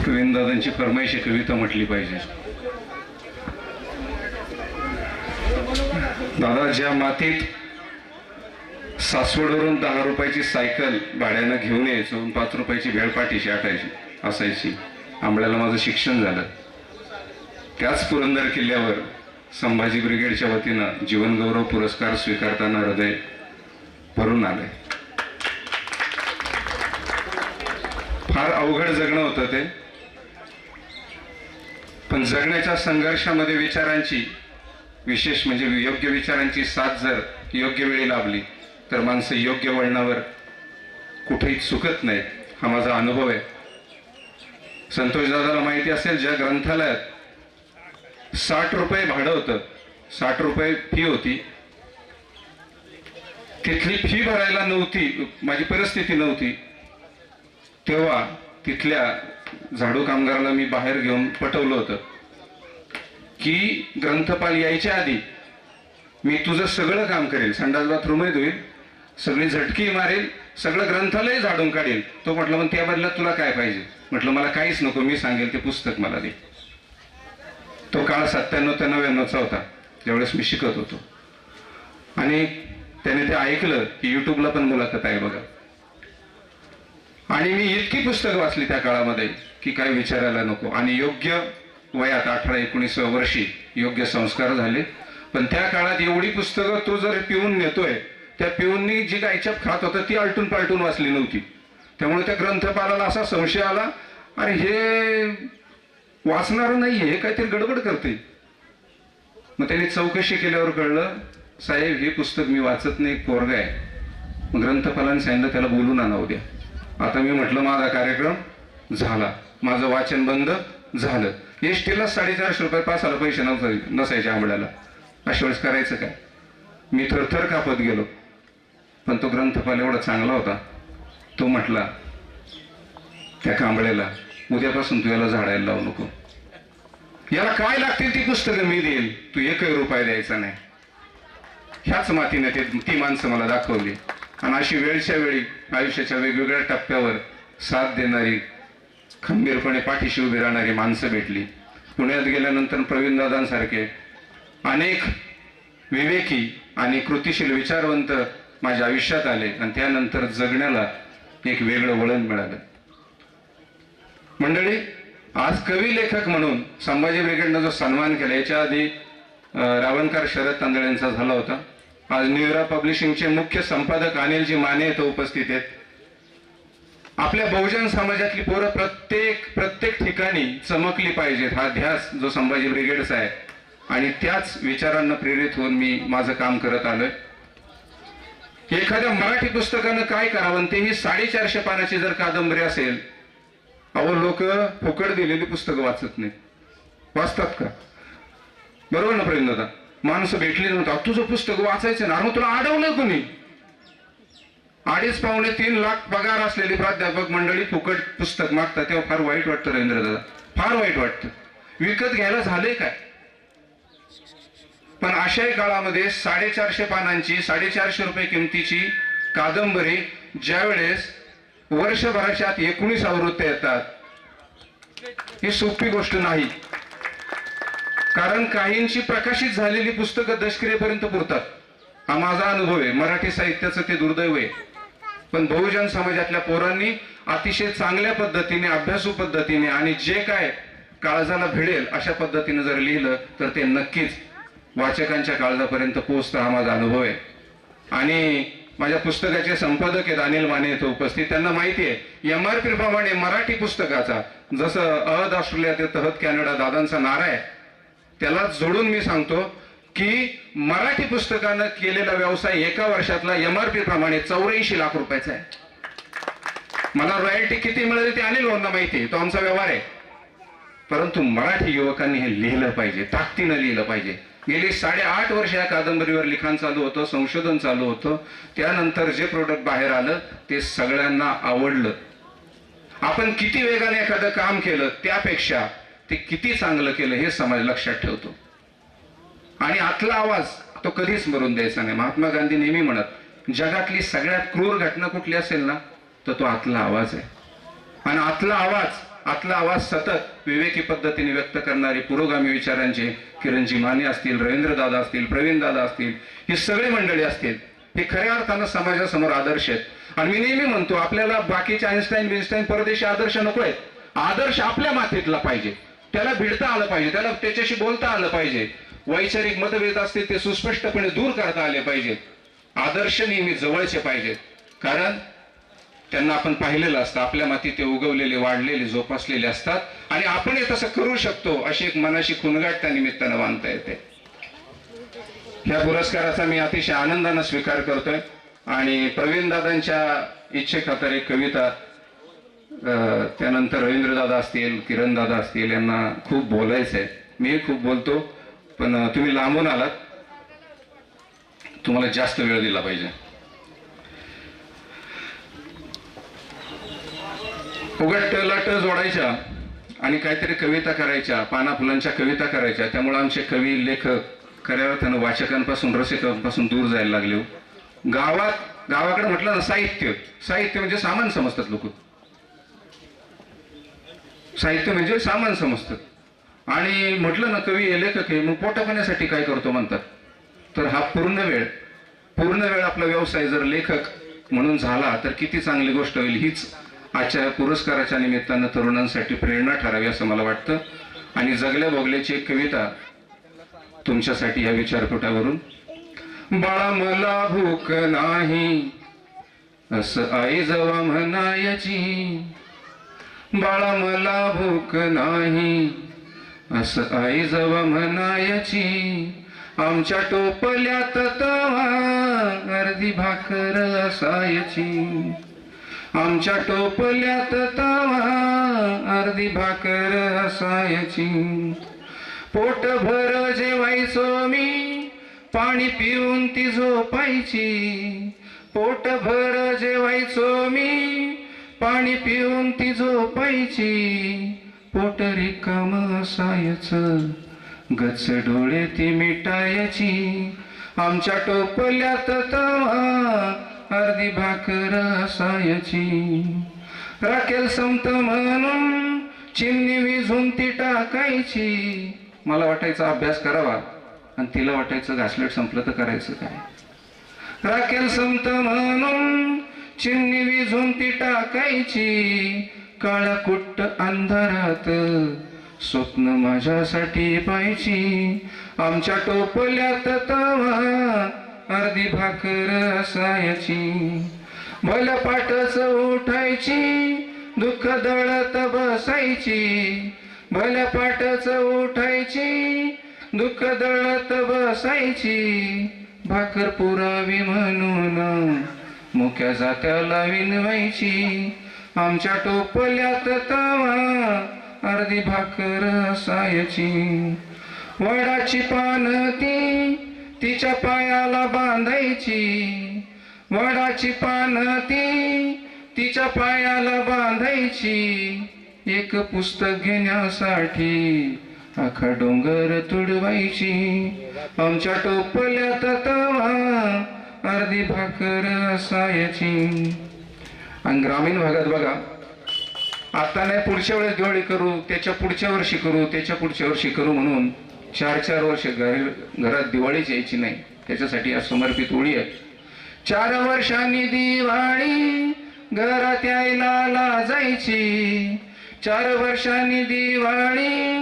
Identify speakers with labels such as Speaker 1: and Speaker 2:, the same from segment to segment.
Speaker 1: गोविंदादांची फरमाईशी कविता म्हटली पाहिजे. दादा ज्या मातीत सासवडवरून दहा रुपयाची सायकल भाड्यानं घेऊन यायचो पाच रुपयाची भेळपाठीशी आटायची असायची आंबळ्याला माझं शिक्षण झालं. त्याच पुरंदर किल्ल्यावर संभाजी ब्रिगेडच्या वतीनं जीवनगौरव पुरस्कार स्वीकारताना हृदय भरून आले फार अवघड जगणं होतं ते. पण जगण्याच्या संघर्षामध्ये विचारांची विशेष म्हणजे योग्य विचारांची साथ जर योग्य वेळी लाभली तर माणसं योग्य वळणावर कुठेही चुकत नाहीत. हा माझा अनुभव आहे. संतोष दादाला माहिती असेल ज्या ग्रंथालयात साठ रुपये भाडं होतं. साठ रुपये फी होती. तिथली फी भरायला नव्हती माझी परिस्थिती नव्हती. तेव्हा तिथल्या झाडू कामगाराला मी बाहेर घेऊन पटवलं होतं. की ग्रंथपाल यायच्या आधी मी तुझं सगळं काम करेल. संडास बाथरूमही धुईल सगळी झटकी मारेल सगळं ग्रंथालय झाडून काढेल. तो म्हटलं मग त्या बदल्यात तुला काय पाहिजे? म्हटलं मला काहीच नको मी सांगेल ते पुस्तक मला दे. तो काळ सत्त्याण्णव ते नव्याण्णवचा होता. त्यावेळेस मी शिकत होतो. आणि त्याने ते ऐकलं की युट्यूबला पण मुलाखत आहे बघा. आणि मी इतकी पुस्तकं वाचली त्या काळामध्ये की काय विचारायला नको. आणि योग्य वयात अठरा एकोणीस वर्षी योग्य संस्कार झाले. पण त्या काळात एवढी पुस्तकं तो जर पिऊन नेतोय त्या पिऊननी जी गायच्याप खात होतं ती आलटून पालटून वाचली नव्हती. त्यामुळे त्या ग्रंथपालाला असा संशय आला अरे हे वाचणार नाही हे काहीतरी गडबड करते. मग त्याने चौकशी केल्यावर कळलं साहेब हे पुस्तक मी वाचत नाही एक पोरगा आहे. मग ग्रंथपालाने सांगितलं त्याला बोलून आणा उद्या आता मी म्हटलं माझा कार्यक्रम झाला. माझं वाचन बंद झालं. एसटीला साडेचारशे रुपये पासाला पैसे नव्हते नसायचे आंबड्याला. अशा वेळेस करायचं काय? मी थरथर कापत गेलो. पण तो ग्रंथपाल एवढा चांगला होता. तो म्हटला त्या कांबळ्याला उद्यापासून तू याला झाडायला लावू नको. याला काय लागतील ती पुस्तकं मी देईल. तू एकही रुपये द्यायचा नाही. ह्याच मातीने ते ती माणसं मला दाखवली. आणि अशी वेळच्या वेळी आयुष्याच्या वेगवेगळ्या टप्प्यावर साथ देणारी खंबीरपणे पाठीशी उभी राहणारी माणसं भेटली. पुण्यात गेल्यानंतर प्रवीणदादांसारखे अनेक विवेकी आणि कृतिशील विचारवंत माझ्या आयुष्यात आले आणि त्यानंतर जगण्याला एक वेगळं वळण मिळालं. मंडळी आज कवी लेखक म्हणून संभाजी ब्रिगेडनं जो सन्मान केला याच्या आधी रावणकर शरद तांदळे यांचा झाला होता. आज न्यूरा पब्लिशिंगचे मुख्य संपादक अनिलजी माने इथं उपस्थित आहेत. आपल्या बहुजन समाजातली पोरं प्रत्येक प्रत्येक ठिकाणी चमकली पाहिजेत. हा ध्यास जो संभाजी ब्रिगेडचा आहे आणि त्याच विचारांना प्रेरित होऊन मी माझं काम करत आलोय. एखाद्या मराठी पुस्तकानं काय करावं तेही साडेचारशे पानाची जर कादंबरी असेल अहो लोक फुकट दिलेली पुस्तकं वाचत नाही वाचतात का? बरोबर ना प्रवीण दादा? माणसं भेटली नव्हतं. तुझं पुस्तक वाचायचं ना. मग तुला अडवलं कोणी? अडीच पावणे तीन लाख पगार असलेली प्राध्यापक मंडळी फुकट पुस्तक मागतात. तेव्हा फार वाईट वाटतं रवींद्र दादा. फार वाईट वाटतं. विकत घ्यायला झाले काय? पण अशाही काळामध्ये साडेचारशे पानांची साडेचारशे रुपये किमतीची कादंबरी ज्यावेळेस वर्षभराच्या आत एकोणीस आवृत्त्या येतात ही सोपी गोष्ट नाही. कारण काहींची प्रकाशित झालेली पुस्तकं दशक्रियेपर्यंत पुरतात. हा माझा अनुभव आहे. मराठी साहित्याचं ते दुर्दैव आहे. पण बहुजन समाजातल्या पोरांनी अतिशय चांगल्या पद्धतीने अभ्यासू पद्धतीने आणि जे काय काळजाला भिडेल अशा पद्धतीने जर लिहिलं तर ते नक्कीच वाचकांच्या काळजापर्यंत पोहोचतं हा माझा अनुभव आहे. आणि माझ्या पुस्तकाचे संपादक आहेत अनिल माने येथे उपस्थित. त्यांना माहिती आहे एम आर पी प्रमाणे मराठी पुस्तकाचा जसं अहद ऑस्ट्रेलिया ते तहत कॅनडा दादांचा नारा आहे त्याला जोडून मी सांगतो की मराठी पुस्तकानं केलेला व्यवसाय एका वर्षातला एम आर पी प्रमाणे चौऱ्याऐंशी लाख रुपयाचा आहे. मला रॉयल्टी किती मिळेल ते अनिल भाऊंना माहिती आहे तो आमचा व्यवहार आहे. परंतु मराठी युवकांनी हे लिहिलं पाहिजे ताकदीनं लिहिलं पाहिजे. गेली साडेआठ वर्ष या कादंबरीवर लिखाण चालू होतं संशोधन चालू होतं. त्यानंतर जे प्रोडक्ट बाहेर आलं ते सगळ्यांना आवडलं. आपण किती वेगाने एखादं काम केलं त्यापेक्षा ते किती चांगलं केलं हे समाज लक्षात ठेवतो. आणि आतला आवाज तो कधीच मरून द्यायचा नाही. महात्मा गांधी नेहमी म्हणत जगातली सगळ्यात क्रूर घटना कुठली असेल ना तर तो आतला आवाज आहे. आणि आतला आवाज आतला आवाज सतत विवेकी पद्धतीने व्यक्त करणारे पुरोगामी विचारांचे किरणजी माने असतील रवींद्रदादा असतील प्रवीणदादा असतील ही सगळी मंडळी असतील हे खऱ्या अर्थानं समाजासमोर आदर्श आहेत. आणि मी नेहमी म्हणतो आपल्याला बाकीचे आईन्स्टाईन बिन्स्टाईन परदेशी आदर्श नको आहेत आदर्श आपल्या मातीतला पाहिजे. त्याला भिडता आलं पाहिजे त्याला त्याच्याशी बोलता आलं पाहिजे. वैचारिक मतभेद असतील ते सुस्पष्टपणे दूर करता आले पाहिजेत आदर्श नेहमी जवळचे पाहिजेत कारण त्यांना आपण पाहिलेलं असतं आपल्या माती ते उगवलेले वाढलेले जोपासलेले असतात. आणि आपण हे तसं करू शकतो अशी एक मनाशी खुणगाट त्या निमित्तानं बांधता येते. ह्या पुरस्काराचा मी अतिशय आनंदानं स्वीकार करतोय. आणि प्रवीण दादांच्या इच्छेखातर एक कविता त्यानंतर रवींद्रदादा असतील किरणदादा असतील यांना खूप बोलायचंय. मी खूप बोलतो पण तुम्ही लांबून आलात. तुम्हाला जास्त वेळ दिला पाहिजे. फुगड टला ट जोडायच्या आणि काहीतरी कविता करायच्या पाना फुलांच्या कविता करायच्या. त्यामुळे आमचे कवी लेखक खऱ्या अर्थानं वाचकांपासून रसिकांपासून दूर जायला लागले हो. गावात गावाकडे म्हटलं ना साहित्य. साहित्य म्हणजे सामान समजतात लोक. साहित्य म्हणजे सामान समजतं. आणि म्हटलं ना कवी हे लेखक आहे मग पोटापाण्यासाठी काय करतो म्हणतात? तर हा पूर्ण वेळ पूर्ण वेळ आपला व्यवसाय जर लेखक म्हणून झाला तर किती चांगली गोष्ट होईल हीच आजच्या पुरस्काराच्या निमित्तानं तरुणांसाठी प्रेरणा ठरावी असं मला वाटतं. आणि जगल्या भोगल्याची एक कविता तुमच्यासाठी या विचारपटावरून बाळा मला भूक नाही असं आई जवा म्हणायची बाळा मला भूक नाही. असं आई जवा म्हणायची आमच्या टोपल्यात तवा अर्धी भाकर असायची. आमच्या टोपल्यात तवा अर्धी भाकर असायची. पोट भर जेवायचो मी पाणी पिऊन ती झोपायची. पोट भर जेवायचो मी पाणी पिऊन ती झोपायची. पोट रिकाम असायच. गच डोळे ती मिटायची. आमच्या टोपल्यात तवा अर्धी भाकर असायची. राखेल संत म्हणून चिमणी विझून ती टाकायची. मला वाटायचा अभ्यास करावा. आणि तिला वाटायचं घासलेट संपलं तर करायचं काय? राखेल संत म्हणून चिमणी विझून ती टाकायची. काळ्या कुट्ट अंधारात स्वप्न माझ्यासाठी पाहिजे आमच्या टोपल्यात तवा अर्धी भाकर असायची. भल पाठच उठायची दुःख दळत बसायची. भल पाठच उठायची दुःख दळत बसायची. भाकर पुरावी म्हणून मुख्या जात्याला विनवायची. आमच्या टोपल्यात तवा अर्धी भाकर असायची वडाची पान ती तिच्या पायाला बांधायची. वडाची पान ती तिच्या पायाला बांधायची. एक पुस्तक घेण्यासाठी आखा डोंगर तुडवायची. आमच्या टोपल्यात तवा अर्धी भाकर असायची. आणि ग्रामीण भागात बघा आता नाही पुढच्या वेळेस दिवाळी करू त्याच्या पुढच्या वर्षी करू त्याच्या पुढच्या वर्षी करू म्हणून चार चार वर्ष घरी घरात दिवाळीच यायची नाही. त्याच्यासाठी आज समर्पित ओळी आहे. चार वर्षांनी दिवाळी घरात यायला लाजायची. चार वर्षांनी दिवाळी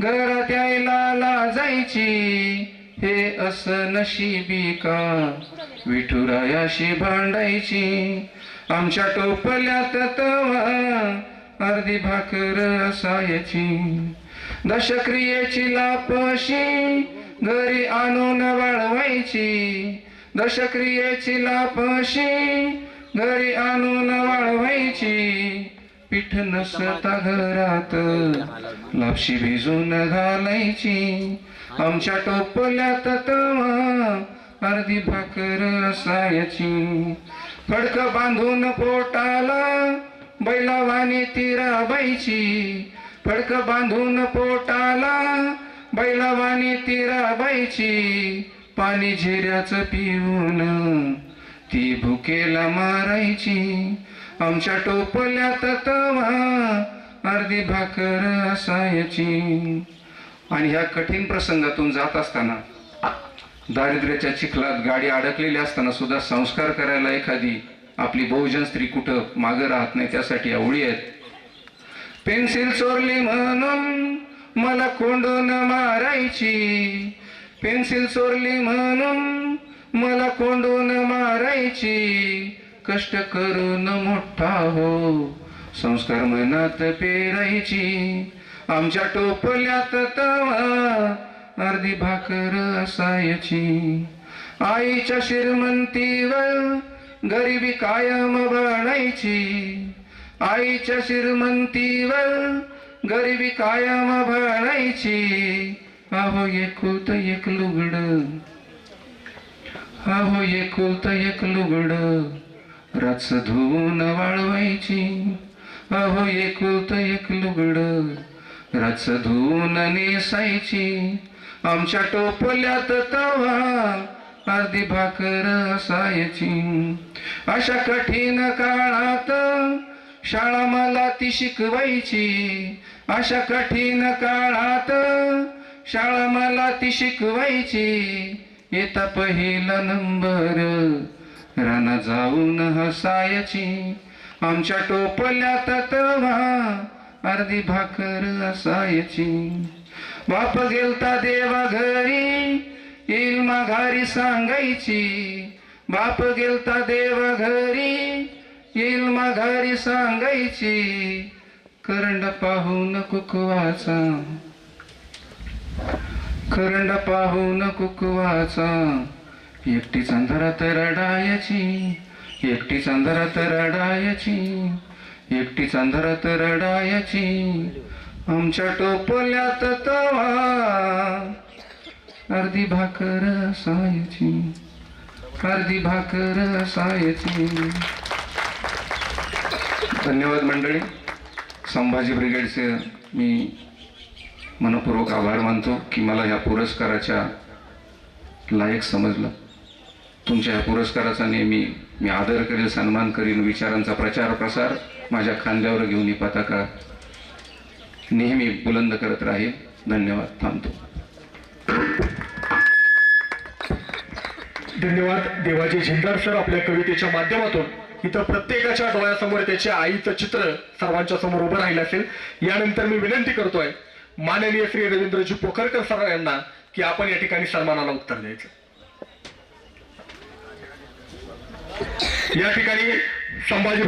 Speaker 1: घरात यायला लाजायची. हे असं नशिबी का विठुरायाशी भांडायची. आमच्या टोपल्यात तवा अर्धी भाकर असायची. दशक्रियेची लापशी घरी आणून वाळवायची. दशक्रियेची लापशी घरी आणून वाळवायची. पीठ नसता घरात लापशी भिजून घालायची. आमच्या टोपल्यात तवा अर्धी भाकर असायची फडक बांधून पोटाला बैलावानी तिरा राबायची फडक बांधून पोटाला बैलावानी तिरा राबायची पाणी झिऱ्याचं पिऊन ती भुकेला मारायची. आमच्या टोपल्यात तवा अर्धी भाकर असायची. आणि ह्या कठीण प्रसंगातून जात असताना दारिद्र्याच्या चिखलात गाडी अडकलेली असताना सुद्धा संस्कार करायला एखादी आपली बहुजन स्त्री कुठं मागं राहत नाही त्यासाठी आवळी आहेत. पेन्सिल चोरली म्हणून मला कोंडून मारायची. पेन्सिल चोरली म्हणून मला कोंडून मारायची. कष्ट करून मोठा हो संस्कार मनात पेरायची. आमच्या टोपल्यात तवा अर्धी भाकर असायची. आईच्या श्रीमंतीवर गरिबी कायम बनायची आईच्या श्रीमंतीवर गरिबी कायम बनायची अहो एकुलत एक लुगड. अहो एकुलत एक लुगड. रच धुवून वाळवायची. अहो एकुलत एक लुगड. रच धुवून नेसायची. आमच्या टोपल्यात तवा अर्धी भाकर असायची. अशा कठीण काळात शाळा मला ती शिकवायची. अशा कठीण काळात शाळा मला ती शिकवायची. येता पहिला नंबर राना जाऊन हसायची. आमच्या टोपल्यात तवा अर्धी भाकर असायची. बाप गेलता देवा घरी येईल माघारी सांगायची. बाप गेलता देवा घरी येईल माघारी सांगायची करंड पाहून कुकवाचा करंड पाहून कुकवाचा एकटीच अंधारात रडायची एकटीच अंधारात रडायची एकटीच अंधारात रडायची आमच्या टोपल्यात तवा. अर्धी भाकर असायची अर्धी भाकर असायची धन्यवाद मंडळी. संभाजी ब्रिगेडचे मी मनपूर्वक आभार मानतो की मला ह्या पुरस्काराच्या लायक समजलं. तुमच्या ह्या पुरस्काराचा नेहमी मी आदर करेल सन्मान करीन विचारांचा प्रचार प्रसार माझ्या खांद्यावर घेऊन ही पताका नेहमी बुलंद करत राहील. धन्यवाद. थांबतो.
Speaker 2: धन्यवाद. देवाजी झिंदार सर आपल्या कवितेच्या माध्यमातून. इथं प्रत्येकाच्या डोळ्यासमोर त्याचे आईचं चित्र सर्वांच्या समोर उभं राहिलं असेल. यानंतर मी विनंती करतोय माननीय श्री रवींद्रजी पोखरकर सर यांना की आपण या ठिकाणी सन्मानाला उत्तर द्यायचं. या ठिकाणी संभाजी